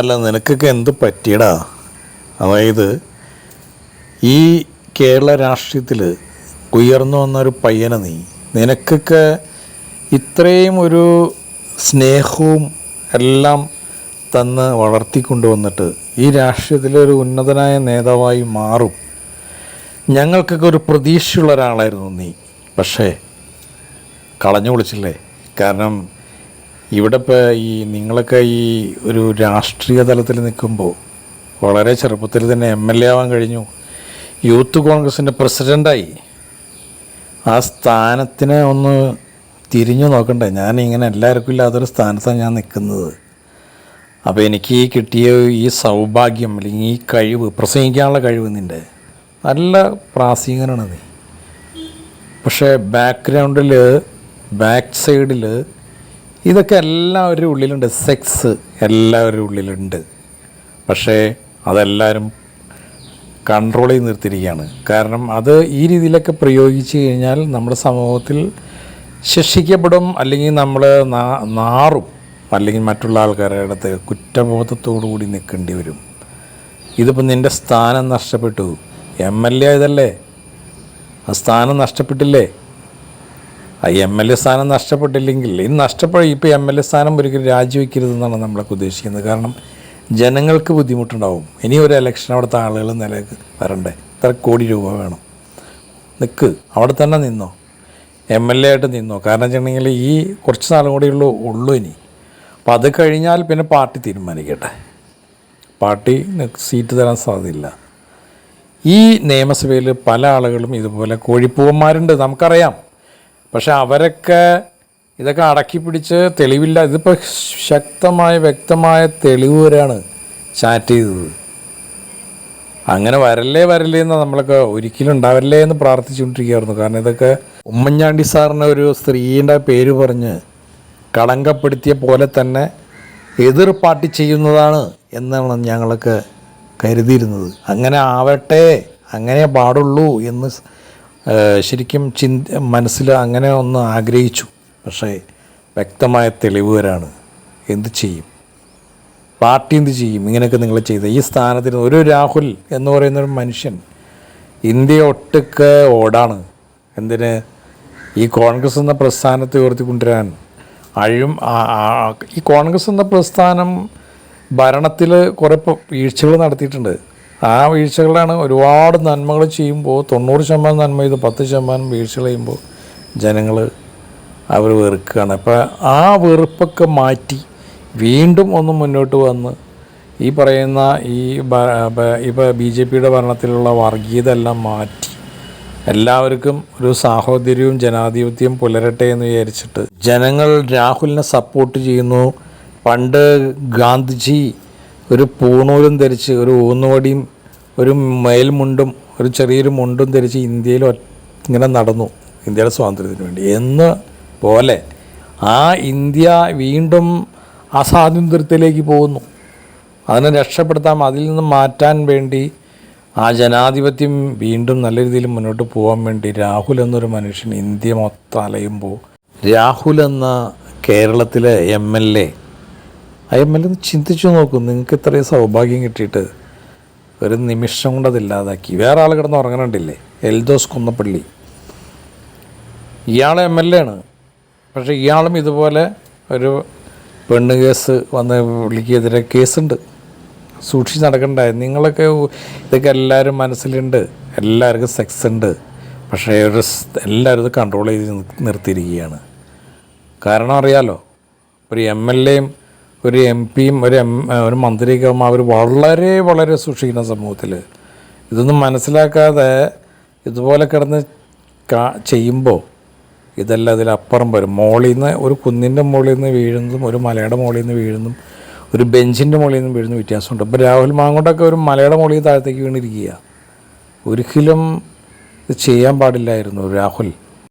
അല്ല നിനക്കൊക്കെ എന്ത് പറ്റിയടാ? അതായത് ഈ കേരള രാഷ്ട്രീയത്തിൽ ഉയർന്നു വന്ന ഒരു പയ്യനെ നീ നിനക്കൊക്കെ ഇത്രയും ഒരു സ്നേഹവും എല്ലാം തന്ന് വളർത്തിക്കൊണ്ടുവന്നിട്ട് ഈ രാഷ്ട്രീയത്തിലെ ഒരു ഉന്നതനായ നേതാവായി മാറും. ഞങ്ങൾക്കൊക്കെ ഒരു പ്രതീക്ഷയുള്ള ഒരാളായിരുന്നു നീ. പക്ഷേ കളഞ്ഞു വിളിച്ചില്ലേ കാരണം ഇവിടെ ഇപ്പോൾ ഈ നിങ്ങളൊക്കെ ഈ ഒരു രാഷ്ട്രീയ തലത്തിൽ നിൽക്കുമ്പോൾ വളരെ ചെറുപ്പത്തിൽ തന്നെ എം എൽ എ ആവാൻ കഴിഞ്ഞു. യൂത്ത് കോൺഗ്രസിന്റെ പ്രസിഡന്റായി ആ സ്ഥാനത്തിനെ ഒന്ന് തിരിഞ്ഞു നോക്കണ്ടേ? ഞാൻ ഇങ്ങനെ എല്ലാവർക്കും ഇല്ലാത്തൊരു സ്ഥാനത്താണ് ഞാൻ നിൽക്കുന്നത്. അപ്പോൾ എനിക്ക് കിട്ടിയ ഈ സൗഭാഗ്യം അല്ലെങ്കിൽ ഈ കഴിവ് പ്രസംഗിക്കാനുള്ള കഴിവ് നിന്റെ നല്ല പ്രാസംഗികനാണ് നീ. പക്ഷേ ബാക്ക്ഗ്രൗണ്ടിൽ ബാക്ക് സൈഡിൽ ഇതൊക്കെ എല്ലാവരുടെ ഉള്ളിലുണ്ട്. സെക്സ് എല്ലാവരുടെ ഉള്ളിലുണ്ട്. പക്ഷേ അതെല്ലാവരും കൺട്രോൾ ചെയ്ത് നിർത്തിയിരിക്കുകയാണ്. കാരണം അത് ഈ രീതിയിലൊക്കെ പ്രയോഗിച്ച് കഴിഞ്ഞാൽ നമ്മുടെ സമൂഹത്തിൽ ശിക്ഷിക്കപ്പെടും അല്ലെങ്കിൽ നമ്മൾ നാറും അല്ലെങ്കിൽ മറ്റുള്ള ആൾക്കാരുടെ അടുത്ത് കുറ്റബോധത്തോടു കൂടി നിൽക്കേണ്ടി വരും. ഇതിപ്പോൾ നിന്റെ സ്ഥാനം നഷ്ടപ്പെട്ടു. എം എൽ എ ഇതല്ലേ ആ സ്ഥാനം നഷ്ടപ്പെട്ടില്ലേ? എം എൽ എ സ്ഥാനം നഷ്ടപ്പെട്ടില്ലെങ്കിൽ ഇന്ന് നഷ്ടപ്പെട്ട ഇപ്പോൾ എം എൽ എ സ്ഥാനം ഒരിക്കലും രാജിവെക്കരുതെന്നാണ് നമ്മളൊക്കെ ഉദ്ദേശിക്കുന്നത്. കാരണം ജനങ്ങൾക്ക് ബുദ്ധിമുട്ടുണ്ടാവും. ഇനി ഒരു ഇലക്ഷൻ അവിടുത്തെ ആളുകൾ നിലയ്ക്ക് വരണ്ടേ? ഇത്ര കോടി രൂപ വേണം. നിൽക്ക് അവിടെ തന്നെ നിന്നോ. എം എൽ എ ആയിട്ട് നിന്നോ. കാരണം വെച്ചിട്ടുണ്ടെങ്കിൽ ഈ കുറച്ച് നാളും കൂടി ഉള്ളൂ ഉള്ളൂ ഇനി. അപ്പോൾ അത് കഴിഞ്ഞാൽ പിന്നെ പാർട്ടി തീരുമാനിക്കട്ടെ. പാർട്ടി സീറ്റ് തരാൻ സാധ്യതയില്ല. ഈ നിയമസഭയിൽ പല ആളുകളും ഇതുപോലെ കോഴിപ്പൂവന്മാരുണ്ട്. നമുക്കറിയാം. പക്ഷെ അവരൊക്കെ ഇതൊക്കെ അടക്കി പിടിച്ച് തെളിവില്ല. ഇതിപ്പോൾ ശക്തമായ വ്യക്തമായ തെളിവ് വരെയാണ് ചാറ്റ് ചെയ്തത്. അങ്ങനെ വരല്ലേ വരല്ലേ എന്ന് നമ്മളൊക്കെ ഒരിക്കലും ഉണ്ടാവല്ലേ എന്ന് പ്രാർത്ഥിച്ചുകൊണ്ടിരിക്കുകയായിരുന്നു. കാരണം ഇതൊക്കെ ഉമ്മൻചാണ്ടി സാറിന് ഒരു സ്ത്രീയുടെ പേര് പറഞ്ഞ് കളങ്കപ്പെടുത്തിയ പോലെ തന്നെ എതിർ പാർട്ടി ചെയ്യുന്നതാണ് എന്നാണ് ഞങ്ങളൊക്കെ കരുതിയിരുന്നത്. അങ്ങനെ ആവട്ടെ അങ്ങനെ പാടുള്ളൂ എന്ന് ശരിക്കും ചിന്ത മനസ്സിൽ അങ്ങനെ ഒന്ന് ആഗ്രഹിച്ചു. പക്ഷേ വ്യക്തമായ തെളിവ് വരാണ് എന്ത് ചെയ്യും? പാർട്ടി എന്ത് ചെയ്യും? ഇങ്ങനെയൊക്കെ നിങ്ങൾ ചെയ്ത ഈ സ്ഥാനത്തിന് ഒരു രാഹുൽ എന്ന് പറയുന്ന ഒരു മനുഷ്യൻ ഇന്ത്യ ഒട്ടുക്ക് ഓടാണ്. എന്തിന്? ഈ കോൺഗ്രസ് എന്ന പ്രസ്ഥാനത്തെ ഉയർത്തിക്കൊണ്ടുവരാൻ അഴും ഈ കോൺഗ്രസ് എന്ന പ്രസ്ഥാനം ഭരണത്തിൽ കുറേ വീഴ്ചകൾ നടത്തിയിട്ടുണ്ട്. ആ വീഴ്ചകളാണ് ഒരുപാട് നന്മകൾ ചെയ്യുമ്പോൾ തൊണ്ണൂറ് ശതമാനം നന്മ ചെയ്ത് പത്ത് ശതമാനം വീഴ്ചകൾ ചെയ്യുമ്പോൾ ജനങ്ങൾ അവർ വെറുക്കുകയാണ്. അപ്പോൾ ആ വെറുപ്പൊക്കെ മാറ്റി വീണ്ടും ഒന്ന് മുന്നോട്ട് വന്ന് ഈ പറയുന്ന ഈ ഇപ്പോൾ ബി ജെ പിയുടെ ഭരണത്തിലുള്ള വർഗീയത എല്ലാം മാറ്റി എല്ലാവർക്കും ഒരു സാഹോദര്യവും ജനാധിപത്യവും പുലരട്ടെ എന്ന് വിചാരിച്ചിട്ട് ജനങ്ങൾ രാഹുലിനെ സപ്പോർട്ട് ചെയ്യുന്നു. പണ്ട് ഗാന്ധിജി ഒരു പൂണൂലും ധരിച്ച് ഒരു ഊന്നുവടിയും ഒരു മേൽമുണ്ടും ഒരു ചെറിയൊരു മുണ്ടും ധരിച്ച് ഇന്ത്യയിൽ ഇങ്ങനെ നടന്നു ഇന്ത്യയുടെ സ്വാതന്ത്ര്യത്തിന് വേണ്ടി. എന്ന് പോലെ ആ ഇന്ത്യ വീണ്ടും അസ്വാതന്ത്ര്യത്തിലേക്ക് പോകുന്നു. അതിനെ രക്ഷപ്പെടുത്താൻ അതിൽ നിന്ന് മാറ്റാൻ വേണ്ടി ആ ജനാധിപത്യം വീണ്ടും നല്ല രീതിയിൽ മുന്നോട്ട് പോകാൻ വേണ്ടി രാഹുൽ എന്നൊരു മനുഷ്യൻ ഇന്ത്യ മൊത്തം അലയുമ്പോൾ രാഹുൽ എന്ന കേരളത്തിലെ എം എൽ എ എൽ ചിന്തിച്ചു നോക്കും നിങ്ങൾക്ക് ഇത്രയും സൗഭാഗ്യം കിട്ടിയിട്ട് ഒരു നിമിഷം കൊണ്ട് അതില്ലാതാക്കി. വേറെ ആൾ കിടന്ന് ഉറങ്ങണുണ്ടില്ലേ? എൽദോസ് കുന്നപ്പള്ളി. ഇയാൾ എം എൽ എ ആണ്. പക്ഷേ ഇയാളും ഇതുപോലെ ഒരു പെണ്ണ് കേസ് വന്ന് വിളിക്കെതിരെ കേസുണ്ട്. സൂക്ഷിച്ച് നടക്കണ്ടേ? നിങ്ങളൊക്കെ ഇതൊക്കെ എല്ലാവരും മനസ്സിലുണ്ട്. എല്ലാവർക്കും സെക്സ് ഉണ്ട് പക്ഷേ ഒരു എല്ലാവരും ഇത് കൺട്രോൾ ചെയ്ത് നിർത്തിയിരിക്കുകയാണ്. കാരണം അറിയാലോ ഒരു എം എൽ എയും ഒരു എം പിയും ഒരു എം ഒരു മന്ത്രിയൊക്കെ അവർ വളരെ വളരെ സൂക്ഷിക്കുന്ന സമൂഹത്തിൽ ഇതൊന്നും മനസ്സിലാക്കാതെ ഇതുപോലെ കിടന്ന് കാ ചെയ്യുമ്പോൾ ഇതെല്ലാം ഇതിലപ്പുറം വരും. മോളിൽ നിന്ന് ഒരു കുന്നിന്റെ മുകളിൽ നിന്ന് വീഴുന്നതും ഒരു മലയുടെ മുകളിൽ നിന്ന് വീഴുന്നതും ഒരു ബെഞ്ചിന്റെ മുകളിൽ നിന്ന് വീഴുന്ന വ്യത്യാസമുണ്ട്. ഇപ്പോൾ രാഹുൽ മാങ്ങോട്ടൊക്കെ ഒരു മലയുടെ മുകളിൽ താഴത്തേക്ക് വീണിരിക്കുക. ഒരിക്കലും ഇത് ചെയ്യാൻ പാടില്ലായിരുന്നു രാഹുൽ.